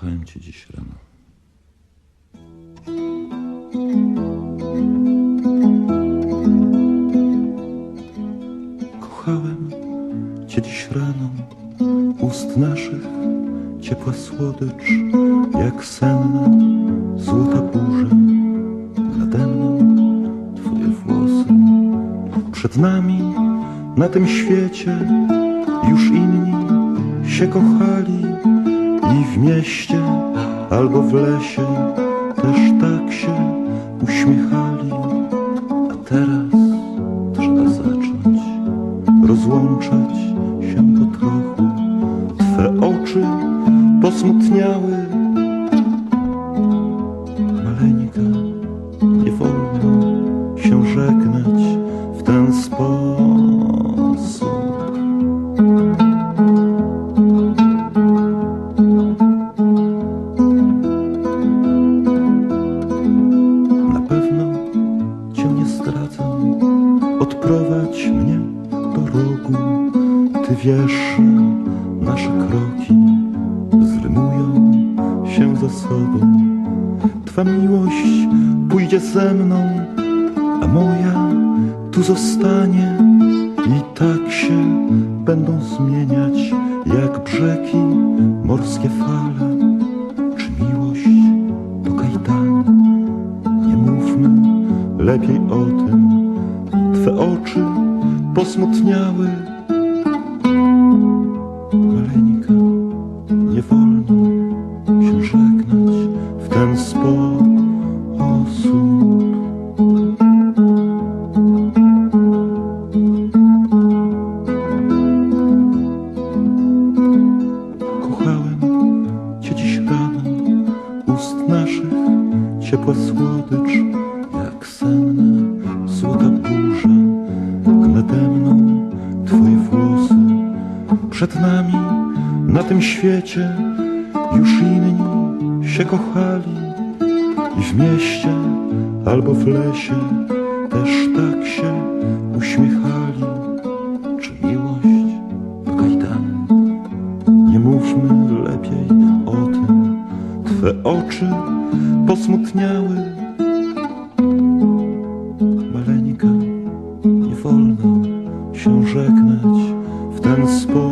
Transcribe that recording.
Kochałem cię dziś rano. Kochałem cię dziś rano, ust naszych ciepła słodycz, jak senna złota burza. Nade mną twoje włosy, przed nami na tym świecie już inni się kochali i w mieście albo w lesie też tak się uśmiechali. A teraz trzeba zacząć rozłączać się po trochu. Twe oczy posmutniały. Maleńka, nie wolno się żegnać w ten sposób. Odprowadź mnie do rogu. Ty wiesz, nasze kroki zrymują się ze sobą. Twa miłość pójdzie ze mną, a moja tu zostanie. I tak się będą zmieniać jak brzegi morskie fale. Czy miłość to kajdan? Nie mówmy lepiej o tym. Oczy posmutniały. Maleńka, nie wolno się żegnać w ten sposób. Kochałem cię dziś rano, ust naszych ciepła słodycz, przed nami na tym świecie już inni się kochali i w mieście albo w lesie też tak się uśmiechali. Czy miłość to kajdany? Nie mówmy lepiej o tym. Twe oczy posmutniały. Maleńka, nie wolno się żegnać w ten sposób.